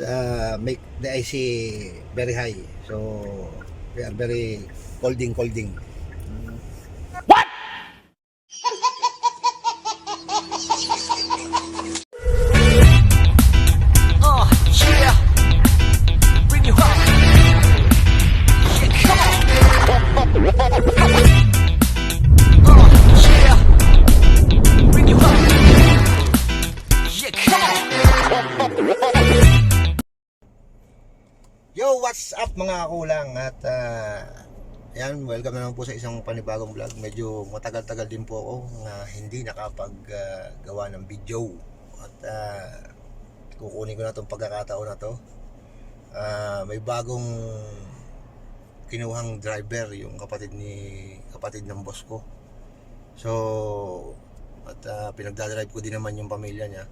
uh, make the IC very high. So we are very colding, colding. Mga kulang at uh, yan, welcome na naman po sa isang panibagong vlog. Medyo matagal-tagal din po ako na hindi nakapag-gawa ng video. At uh, kukunin ko na itong pagkakataon na to. Ah, may bagong kinuhang driver yung kapatid ni kapatid ng boss ko. So, at uh, pinagdadrive ko din naman yung pamilya niya.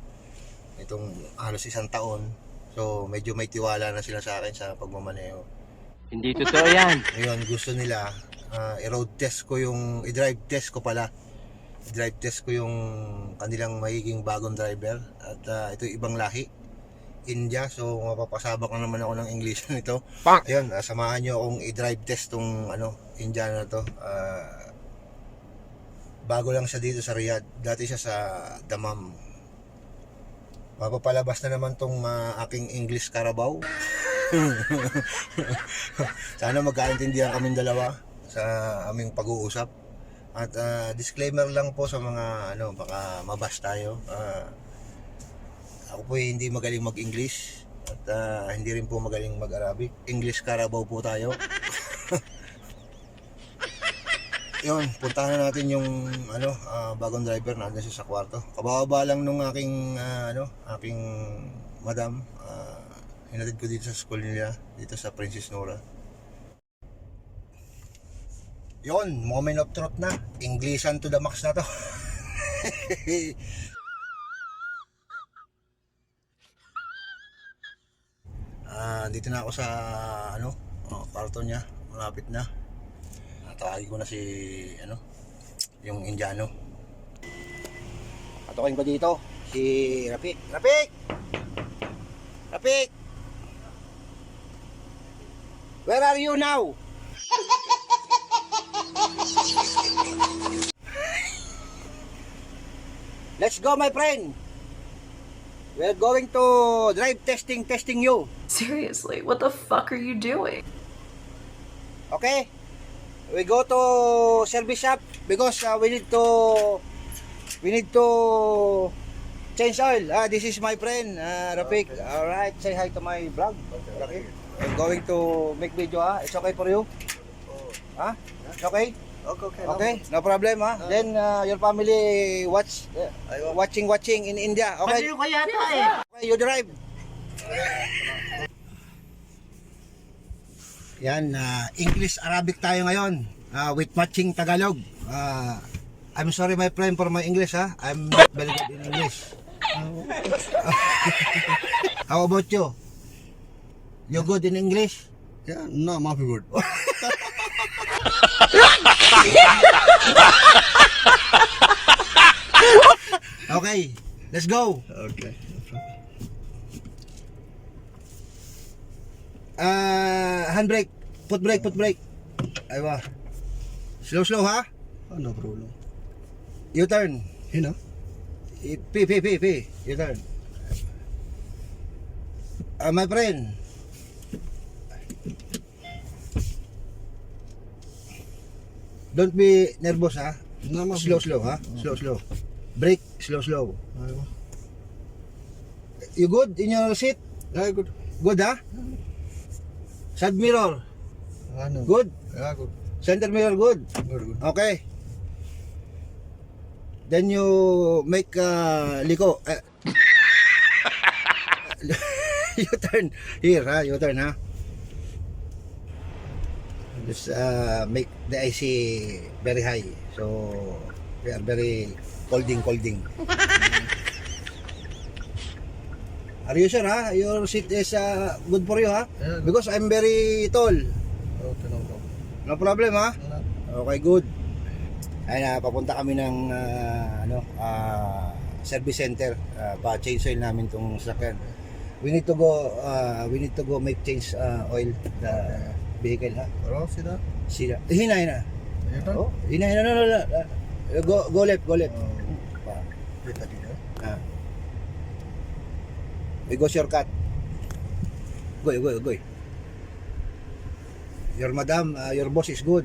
Itong halos isang taon. So, medyo may tiwala na sila sa akin sa pagmamaneho. Hindi totoo yan. Ngayon, gusto nila ah, i-road test ko yung i-drive test ko pala. I-drive test ko yung kanilang magiging bagong driver at ah, ito ibang lahi. India, so mapapasabak na naman ako ng English nito. Ayun, ah, samahan nyo akong i-drive test tong ano, India na to. Ah, bago lang siya dito sa Riyadh. Dati siya sa Damam. Mapapalabas na naman tong ah, aking English Carabao. Sana magkaintindihan kaming dalawa sa aming pag-uusap. At ah, disclaimer lang po sa mga ano, baka mabas tayo. Ah, ako po hindi magaling mag-English at ah, hindi rin po magaling mag-Arabic. English Carabao po tayo. Yun, puntahan na natin yung ano, ah, bagong driver na siya sa kwarto. Kabababa lang nung aking ah, ano, aking madam. ah, hinatid ko dito sa school nila, dito sa Princess Nora. Yon, moment of truth na. Englishan to the max na to. Ah, dito na ako sa ano, oh, kwarto niya. Malapit na. Ah, Tawagin ko na si ano, yung Indiano. Patukin ko dito si Rapik. Rapik! Rapik! Where are you now? Let's go, my friend. We're going to drive testing, testing you. Seriously, what the fuck are you doing? Okay? We go to service shop because uh, we need to we need to change oil. Ah, this is my friend, uh, Rafik. All right, say hi to my vlog. Rafik. I'm going to make video ah. It's okay for you? Ha? It's okay? Okay, okay. Okay, no problem ha. Then uh, your family watch watching watching in India. Okay? ko yata eh. Okay, you drive. Yan, ah, English Arabic tayo ngayon ah, with matching Tagalog. Ah, I'm sorry my friend for my English ha. I'm not very good in English. How about you? You good in English? Yeah, no, mafi good. Okay, let's go. Okay. Ah, handbrake, foot brake, foot brake. Aywa. Slow slow ha. Oh, no problem. U-turn. You know? I- P, P, P, P. U-turn. Ah, my friend. Don't be nervous ha. No, mafi Slow slow ha. Slow slow. Brake, slow slow. You good in your seat? Yeah, good. Good ha? Side mirror. Ano? Good. Yeah, good. Center mirror good. Good, good. Okay. Then you make uh, liko. Uh, you turn here, ha? You turn, ha? Just uh, make the IC very high. So we are very colding, colding. Are you sure, ha? Your seat is uh, good for you, ha? Yeah. Because I'm very tall. Okay, no problem. No problem, ha? No. Okay, good. Ay na papunta kami ng ah, ano, ah, service center uh, pa change oil namin tong sasakyan. We need to go, uh, we need to go make change uh, oil the vehicle ha. Bro, that? Sila. Hina, hina. You turn? Oh, hina, hina, no, no, no. Go, go left, go left. Oh, wait a minute. Ah. We go shortcut. Go, go, go. Your madam, uh, your boss is good.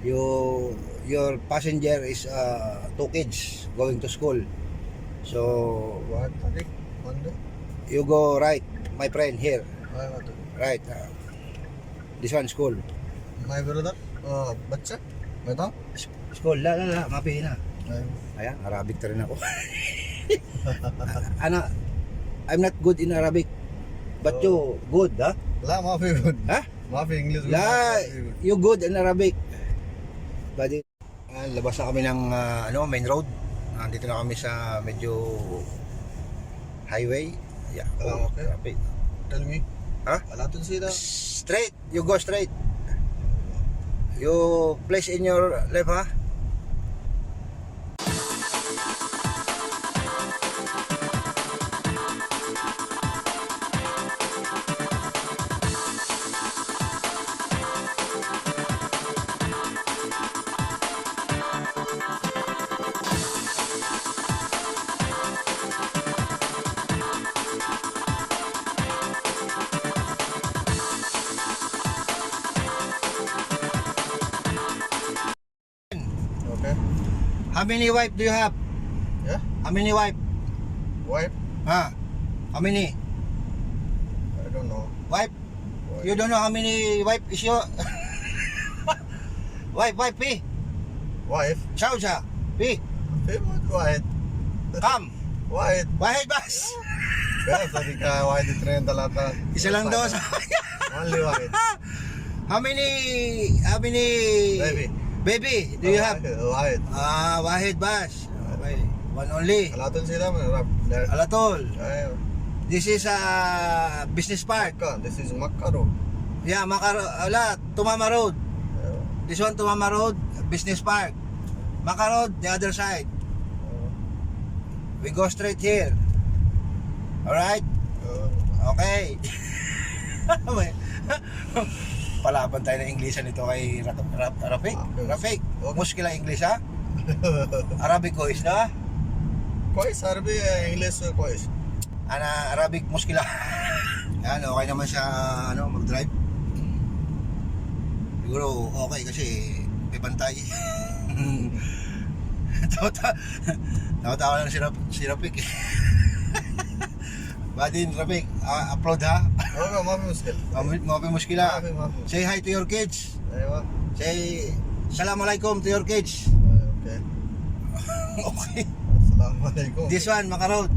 You, your passenger is uh, two kids going to school. So What? You go right, my friend here. Right. Uh, this one school. My brother, uh, batsa. Ito? School. La, la, la. Mapi na. Ayan, Arabic na rin ako. ano, I'm not good in Arabic. But oh. you good, ha? La, mapi good. Ha? Mapi English. La, you good in Arabic. Buddy. Uh, labas na kami ng uh, ano, main road. Nandito na kami sa medyo highway. Yeah. Oh, okay. Rapid. Tell me. To see that. Straight, you go straight. You place in your left, ha? Okay. Many wife do you have? Yeah. How many wife? Wife? Ha? How many? I don't know. Wife? Wife. You don't know how many wife is your... wife, wife, P. Wife? Ciao, siya. P. Favorite wife? Come. Wife? Wahid bas. Kaya sabi ka, wife di train talata. Isa lang daw sa... Only wife. how many... How many... Baby. Baby, do you have? Wife. Ah, Wahid bas. Okay. One only. Wala to sila man. Rap. Alatol. Ay, This is a business park. Makkah. This is Makkah road. Yeah, Makar... Ala, Tumama Road. This one, Tumama Road, business park. Maka Road, the other side. We go straight here. Alright? Uh, Okay. palaban tayo ng Inglesan nito kay Ra- Ra- Rafik. Ah, Rafik, oh. muskila Ingles ha? Arabic voice na? Kois, Arabic, eh, English eh, kois. Ana, Arabic muskila. Yan, okay naman siya ano, mag-drive. Siguro okay kasi may bantay. Tawa-tawa lang si, Rap- si Rafik. Eh. Badin, Rabik, uh, ah, upload ha? Oo, mafi muskil. Mafi muskil ha? Say hi to your kids. Aywa. Say, Assalamualaikum to your kids. Ah, okay. okay. Assalamualaikum. This one, Makarod.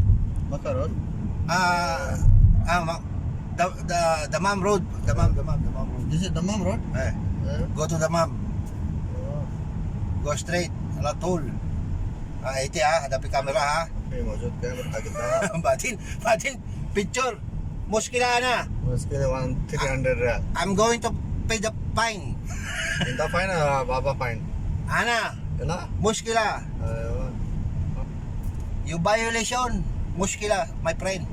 Makarod? Ah, uh, ah, uh, the, the, the Mam Road. The Mam, the Mam, the Mam Road. Is it the Mam Road? Eh. Yeah. Go to the Mam. Oh. Go straight. Alat. Ah, iti ah, ha, hadapi camera ha. पे मौजूद है बता कितना बातिन बातिन picture. Muskila na. मुश्किल one three hundred I'm going to pay the fine. इतना fine बाबा फाइन Ana है ना muskila. You violation muskila my friend.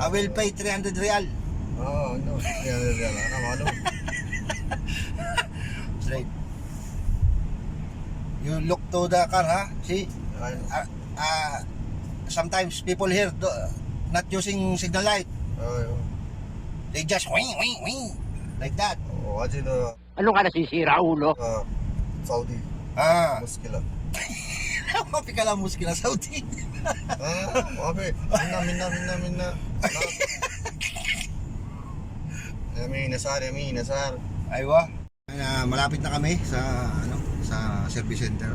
I will pay 300 real. Oh, no, yeah, yeah, yeah, ano, ano? straight. You look to the car ha? See? Ayun. ah ah sometimes people here do, not using signal light. Uh, they just wing, wing, wing. Like that. Oh, kasi na... Ano ka nasisira, ulo? Uh, Saudi. Ah. Muskila. Mapi ka lang muskila, Saudi. ah, mapi. Minna, minna, minna, minna. Amin, ah. nasar, amin, nasar. Aywa. Uh, malapit na kami sa ano sa service center.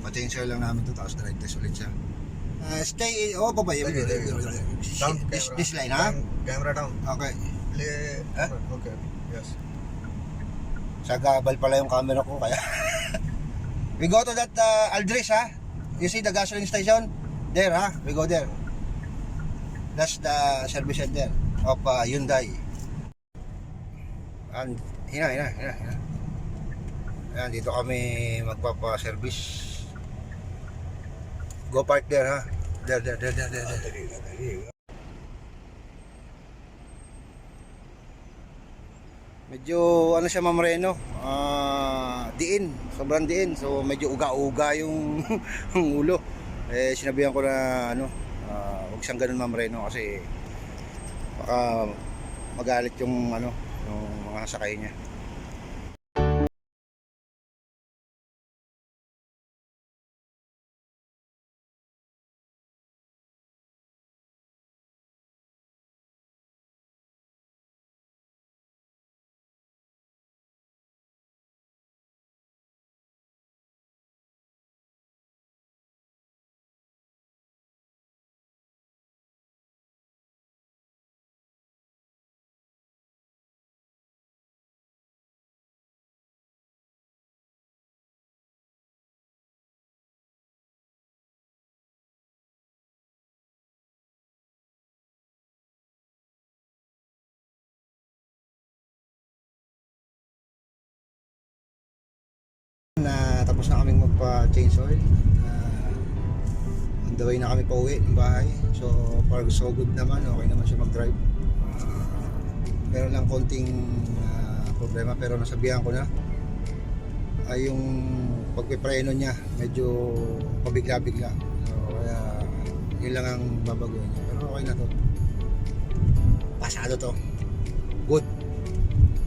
Patensya lang namin to tapos drive test ulit siya. Uh, stay oh pa ba yun? Okay, okay, okay. Down This, camera. this line ha? Camera down. Okay. Play. Huh? Okay. Yes. Sa gabal pala yung camera ko kaya. we go to that uh, Aldris ha. You see the gasoline station? There ha. We go there. That's the service center of uh, Hyundai. And hina, hina, hina, hina. Ayan, dito kami magpapa-service. Go park there ha. There, there, there, there, there. Medyo ano siya Ma'am Reno, ah, diin, sobrang diin. So medyo uga-uga yung, yung ulo. Eh sinabihan ko na ano, ah, huwag siyang ganun Ma'am Reno kasi baka magalit yung ano, yung mga sakay niya. Magpa-change oil. Uh, on the way na kami pauwi ng bahay. So, far so good naman. Okay naman siya mag-drive. Ah, meron lang konting ah, problema pero nasabihan ko na ay yung pagpipreno niya medyo pabigla-bigla. So, kaya yun lang ang babaguhin niya. Pero okay na to. Pasado to. Good.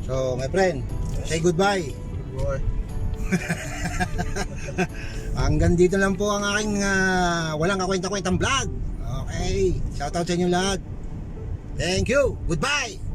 So, my friend, say goodbye. Boy. Hanggang dito lang po ang aking ah, walang kakwenta-kwentang vlog. Okay. Shoutout sa inyo lahat. Thank you. Goodbye.